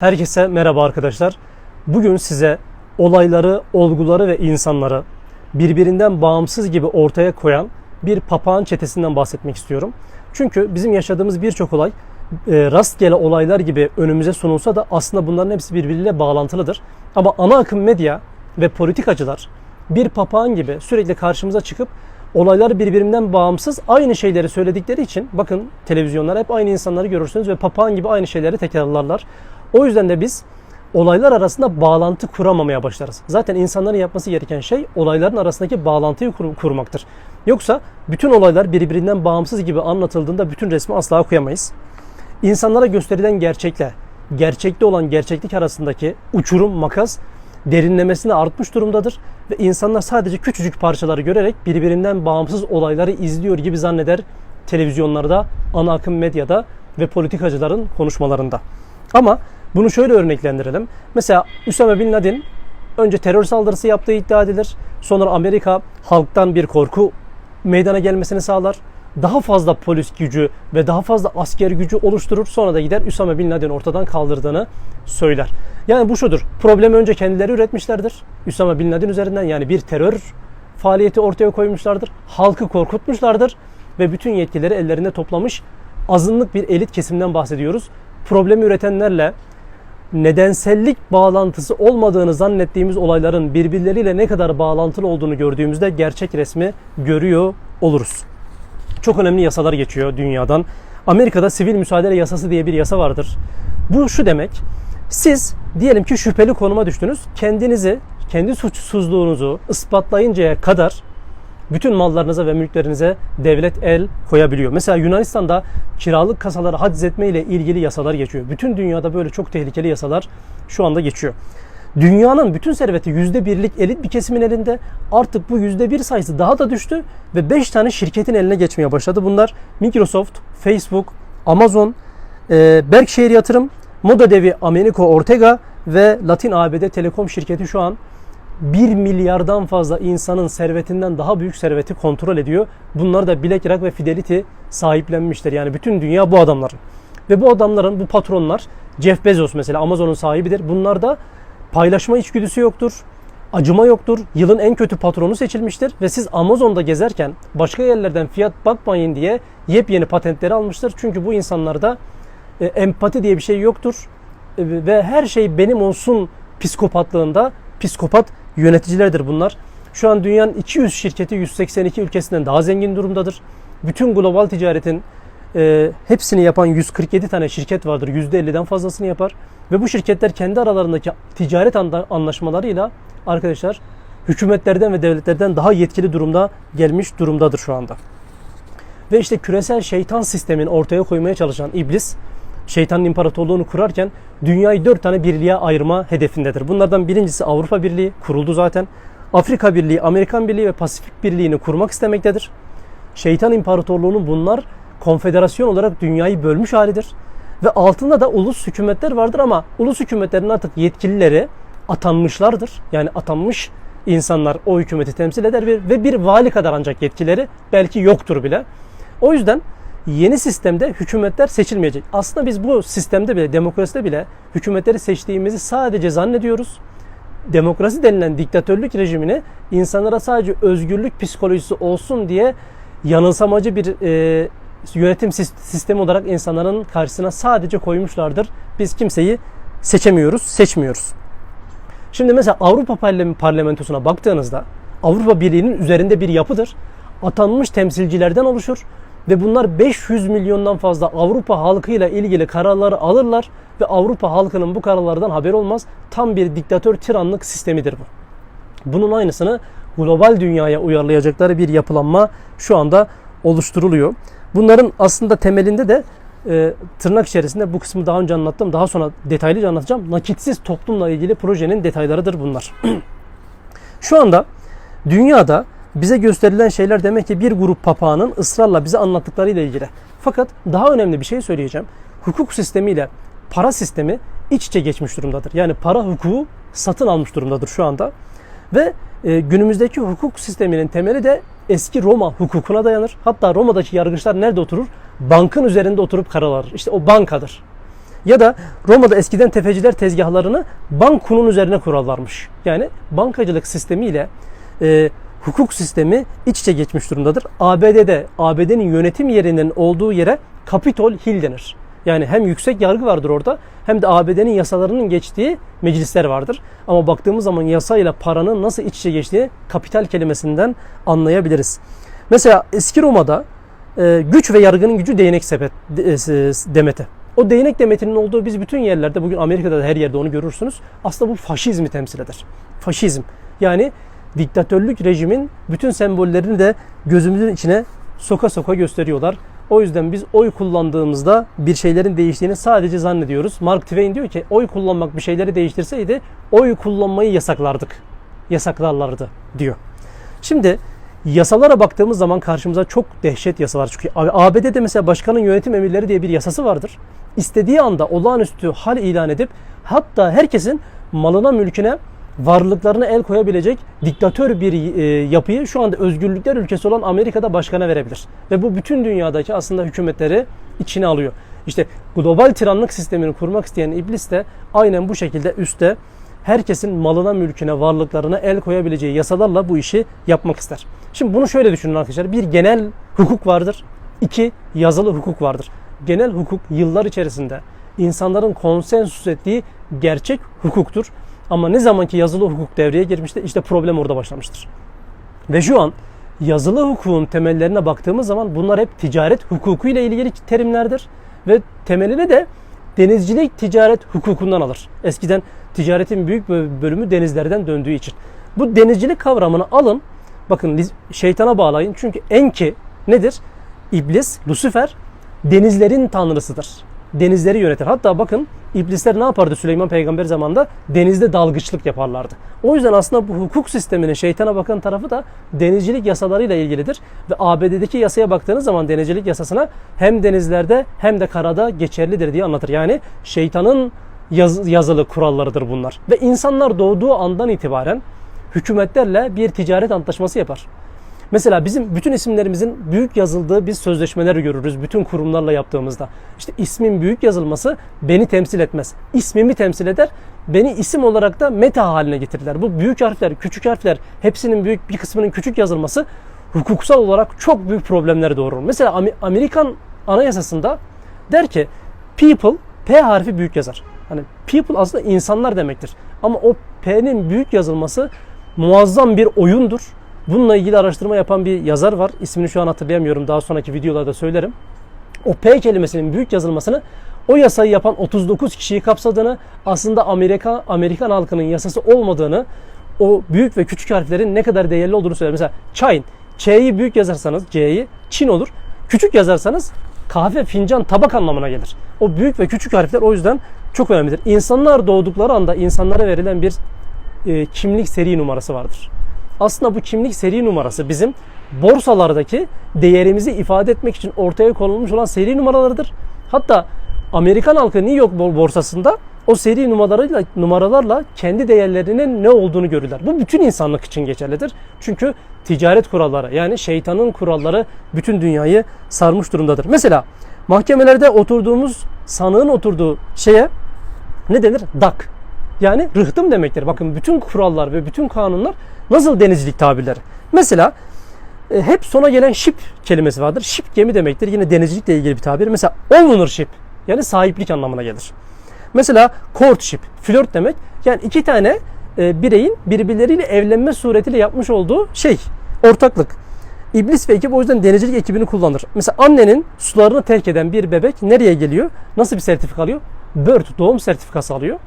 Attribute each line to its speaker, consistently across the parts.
Speaker 1: Herkese merhaba arkadaşlar. Bugün size olayları, olguları ve insanları birbirinden bağımsız gibi ortaya koyan bir papağan çetesinden bahsetmek istiyorum. Çünkü bizim yaşadığımız birçok olay e, rastgele olaylar gibi önümüze sunulsa da aslında bunların hepsi birbiriyle bağlantılıdır. Ama ana akım medya ve politikacılar bir papağan gibi sürekli karşımıza çıkıp olaylar birbirinden bağımsız aynı şeyleri söyledikleri için bakın televizyonlar hep aynı insanları görürsünüz ve papağan gibi aynı şeyleri tekrarlarlar. O yüzden de biz olaylar arasında bağlantı kuramamaya başlarız. Zaten insanların yapması gereken şey olayların arasındaki bağlantıyı kur- kurmaktır. Yoksa bütün olaylar birbirinden bağımsız gibi anlatıldığında bütün resmi asla okuyamayız. İnsanlara gösterilen gerçekle gerçekte olan gerçeklik arasındaki uçurum, makas derinlemesine artmış durumdadır ve insanlar sadece küçücük parçaları görerek birbirinden bağımsız olayları izliyor gibi zanneder televizyonlarda, ana akım medyada ve politikacıların konuşmalarında. Ama bunu şöyle örneklendirelim. Mesela Üsame Bin Laden önce terör saldırısı yaptığı iddia edilir. Sonra Amerika halktan bir korku meydana gelmesini sağlar. Daha fazla polis gücü ve daha fazla asker gücü oluşturur. Sonra da gider Üsame Bin Laden'i ortadan kaldırdığını söyler. Yani bu şudur. Problemi önce kendileri üretmişlerdir. Üsame Bin Laden üzerinden yani bir terör faaliyeti ortaya koymuşlardır. Halkı korkutmuşlardır ve bütün yetkileri ellerinde toplamış azınlık bir elit kesimden bahsediyoruz. Problemi üretenlerle nedensellik bağlantısı olmadığını zannettiğimiz olayların birbirleriyle ne kadar bağlantılı olduğunu gördüğümüzde gerçek resmi görüyor oluruz. Çok önemli yasalar geçiyor dünyadan. Amerika'da sivil müsaade yasası diye bir yasa vardır. Bu şu demek. Siz diyelim ki şüpheli konuma düştünüz. Kendinizi, kendi suçsuzluğunuzu ispatlayıncaya kadar bütün mallarınıza ve mülklerinize devlet el koyabiliyor. Mesela Yunanistan'da kiralık kasaları haciz ile ilgili yasalar geçiyor. Bütün dünyada böyle çok tehlikeli yasalar şu anda geçiyor. Dünyanın bütün serveti %1'lik elit bir kesimin elinde. Artık bu %1 sayısı daha da düştü ve 5 tane şirketin eline geçmeye başladı. Bunlar Microsoft, Facebook, Amazon, e, Berkshire Yatırım, moda devi Americo Ortega ve Latin ABD Telekom şirketi şu an 1 milyardan fazla insanın servetinden daha büyük serveti kontrol ediyor. Bunlar da BlackRock ve Fidelity sahiplenmiştir. Yani bütün dünya bu adamların. Ve bu adamların, bu patronlar, Jeff Bezos mesela Amazon'un sahibidir. Bunlarda paylaşma içgüdüsü yoktur. Acıma yoktur. Yılın en kötü patronu seçilmiştir. Ve siz Amazon'da gezerken başka yerlerden fiyat bakmayın diye yepyeni patentleri almıştır. Çünkü bu insanlarda e, empati diye bir şey yoktur. E, ve her şey benim olsun psikopatlığında psikopat yöneticilerdir bunlar. Şu an dünyanın 200 şirketi 182 ülkesinden daha zengin durumdadır. Bütün global ticaretin e, hepsini yapan 147 tane şirket vardır. %50'den fazlasını yapar. Ve bu şirketler kendi aralarındaki ticaret anlaşmalarıyla arkadaşlar hükümetlerden ve devletlerden daha yetkili durumda gelmiş durumdadır şu anda. Ve işte küresel şeytan sistemin ortaya koymaya çalışan iblis şeytanın imparatorluğunu kurarken dünyayı dört tane birliğe ayırma hedefindedir. Bunlardan birincisi Avrupa Birliği kuruldu zaten. Afrika Birliği, Amerikan Birliği ve Pasifik Birliği'ni kurmak istemektedir. Şeytan imparatorluğunun bunlar konfederasyon olarak dünyayı bölmüş halidir. Ve altında da ulus hükümetler vardır ama ulus hükümetlerin artık yetkilileri atanmışlardır. Yani atanmış insanlar o hükümeti temsil eder ve bir vali kadar ancak yetkileri belki yoktur bile. O yüzden yeni sistemde hükümetler seçilmeyecek. Aslında biz bu sistemde bile, demokraside bile hükümetleri seçtiğimizi sadece zannediyoruz. Demokrasi denilen diktatörlük rejimini insanlara sadece özgürlük psikolojisi olsun diye yanılsamacı bir e, yönetim sistemi olarak insanların karşısına sadece koymuşlardır. Biz kimseyi seçemiyoruz, seçmiyoruz. Şimdi mesela Avrupa Parlamentosu'na baktığınızda Avrupa Birliği'nin üzerinde bir yapıdır. Atanmış temsilcilerden oluşur ve bunlar 500 milyondan fazla Avrupa halkıyla ilgili kararları alırlar ve Avrupa halkının bu kararlardan haber olmaz. Tam bir diktatör tiranlık sistemidir bu. Bunun aynısını global dünyaya uyarlayacakları bir yapılanma şu anda oluşturuluyor. Bunların aslında temelinde de e, tırnak içerisinde bu kısmı daha önce anlattım. Daha sonra detaylıca anlatacağım. Nakitsiz toplumla ilgili projenin detaylarıdır bunlar. Şu anda dünyada bize gösterilen şeyler demek ki bir grup papağanın ısrarla bize anlattıklarıyla ilgili. Fakat daha önemli bir şey söyleyeceğim. Hukuk sistemiyle para sistemi iç içe geçmiş durumdadır. Yani para hukuku satın almış durumdadır şu anda. Ve e, günümüzdeki hukuk sisteminin temeli de eski Roma hukukuna dayanır. Hatta Roma'daki yargıçlar nerede oturur? Bankın üzerinde oturup karar alır. İşte o bankadır. Ya da Roma'da eskiden tefeciler tezgahlarını bankunun üzerine kurarlarmış. Yani bankacılık sistemiyle e, hukuk sistemi iç içe geçmiş durumdadır. ABD'de ABD'nin yönetim yerinin olduğu yere Capitol Hill denir. Yani hem yüksek yargı vardır orada hem de ABD'nin yasalarının geçtiği meclisler vardır. Ama baktığımız zaman yasa ile paranın nasıl iç içe geçtiği kapital kelimesinden anlayabiliriz. Mesela eski Roma'da e, güç ve yargının gücü değnek sepet e, demeti. O değnek demetinin olduğu biz bütün yerlerde bugün Amerika'da da her yerde onu görürsünüz. Aslında bu faşizmi temsil eder. Faşizm. Yani diktatörlük rejimin bütün sembollerini de gözümüzün içine soka soka gösteriyorlar. O yüzden biz oy kullandığımızda bir şeylerin değiştiğini sadece zannediyoruz. Mark Twain diyor ki oy kullanmak bir şeyleri değiştirseydi oy kullanmayı yasaklardık. Yasaklarlardı diyor. Şimdi yasalara baktığımız zaman karşımıza çok dehşet yasalar çıkıyor. ABD'de mesela başkanın yönetim emirleri diye bir yasası vardır. İstediği anda olağanüstü hal ilan edip hatta herkesin malına mülküne varlıklarına el koyabilecek diktatör bir e, yapıyı şu anda özgürlükler ülkesi olan Amerika'da başkana verebilir. Ve bu bütün dünyadaki aslında hükümetleri içine alıyor. İşte global tiranlık sistemini kurmak isteyen iblis de aynen bu şekilde üstte herkesin malına, mülküne, varlıklarına el koyabileceği yasalarla bu işi yapmak ister. Şimdi bunu şöyle düşünün arkadaşlar. Bir genel hukuk vardır. iki yazılı hukuk vardır. Genel hukuk yıllar içerisinde insanların konsensus ettiği gerçek hukuktur. Ama ne zamanki yazılı hukuk devreye girmiştir işte problem orada başlamıştır. Ve şu an yazılı hukukun temellerine baktığımız zaman bunlar hep ticaret hukuku ile ilgili terimlerdir. Ve temelini de denizcilik ticaret hukukundan alır. Eskiden ticaretin büyük bölümü denizlerden döndüğü için. Bu denizcilik kavramını alın, bakın şeytana bağlayın. Çünkü Enki nedir? İblis, Lucifer denizlerin tanrısıdır. Denizleri yönetir. Hatta bakın iblisler ne yapardı Süleyman peygamber zamanında? Denizde dalgıçlık yaparlardı. O yüzden aslında bu hukuk sisteminin şeytana bakan tarafı da denizcilik yasalarıyla ilgilidir. Ve ABD'deki yasaya baktığınız zaman denizcilik yasasına hem denizlerde hem de karada geçerlidir diye anlatır. Yani şeytanın yaz, yazılı kurallarıdır bunlar. Ve insanlar doğduğu andan itibaren hükümetlerle bir ticaret antlaşması yapar. Mesela bizim bütün isimlerimizin büyük yazıldığı biz sözleşmeleri görürüz bütün kurumlarla yaptığımızda. İşte ismin büyük yazılması beni temsil etmez. İsmimi temsil eder. Beni isim olarak da meta haline getirirler. Bu büyük harfler, küçük harfler hepsinin büyük bir kısmının küçük yazılması hukuksal olarak çok büyük problemler doğurur. Mesela Amerikan anayasasında der ki people P harfi büyük yazar. Hani people aslında insanlar demektir. Ama o P'nin büyük yazılması muazzam bir oyundur Bununla ilgili araştırma yapan bir yazar var. İsmini şu an hatırlayamıyorum. Daha sonraki videolarda söylerim. O P kelimesinin büyük yazılmasını o yasayı yapan 39 kişiyi kapsadığını, aslında Amerika Amerikan halkının yasası olmadığını, o büyük ve küçük harflerin ne kadar değerli olduğunu söyler. Mesela Chine, Ç'yi büyük yazarsanız C'yi Çin olur. Küçük yazarsanız kahve, fincan, tabak anlamına gelir. O büyük ve küçük harfler o yüzden çok önemlidir. İnsanlar doğdukları anda insanlara verilen bir e, kimlik seri numarası vardır. Aslında bu kimlik seri numarası bizim borsalardaki değerimizi ifade etmek için ortaya konulmuş olan seri numaralarıdır. Hatta Amerikan halkı New York borsasında o seri numaralarıyla numaralarla kendi değerlerinin ne olduğunu görürler. Bu bütün insanlık için geçerlidir. Çünkü ticaret kuralları yani şeytanın kuralları bütün dünyayı sarmış durumdadır. Mesela mahkemelerde oturduğumuz sanığın oturduğu şeye ne denir? Dak. Yani rıhtım demektir. Bakın bütün kurallar ve bütün kanunlar nasıl denizcilik tabirleri. Mesela e, hep sona gelen ship kelimesi vardır. Ship gemi demektir. Yine denizcilikle ilgili bir tabir. Mesela ownership yani sahiplik anlamına gelir. Mesela courtship, flört demek. Yani iki tane e, bireyin birbirleriyle evlenme suretiyle yapmış olduğu şey, ortaklık. İblis ve ekip o yüzden denizcilik ekibini kullanır. Mesela annenin sularını terk eden bir bebek nereye geliyor? Nasıl bir sertifika alıyor? Birth, doğum sertifikası alıyor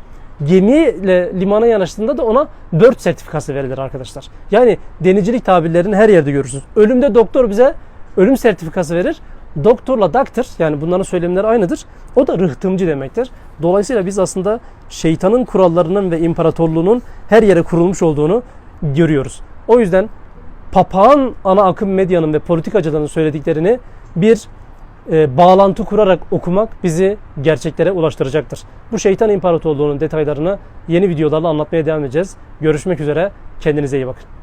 Speaker 1: gemiyle limana yanaştığında da ona 4 sertifikası verilir arkadaşlar. Yani denizcilik tabirlerini her yerde görürsünüz. Ölümde doktor bize ölüm sertifikası verir. Doktorla doctor yani bunların söylemleri aynıdır. O da rıhtımcı demektir. Dolayısıyla biz aslında şeytanın kurallarının ve imparatorluğunun her yere kurulmuş olduğunu görüyoruz. O yüzden papağan ana akım medyanın ve politikacıların söylediklerini bir e, bağlantı kurarak okumak bizi gerçeklere ulaştıracaktır. Bu şeytan imparatorluğunun detaylarını yeni videolarla anlatmaya devam edeceğiz. Görüşmek üzere. Kendinize iyi bakın.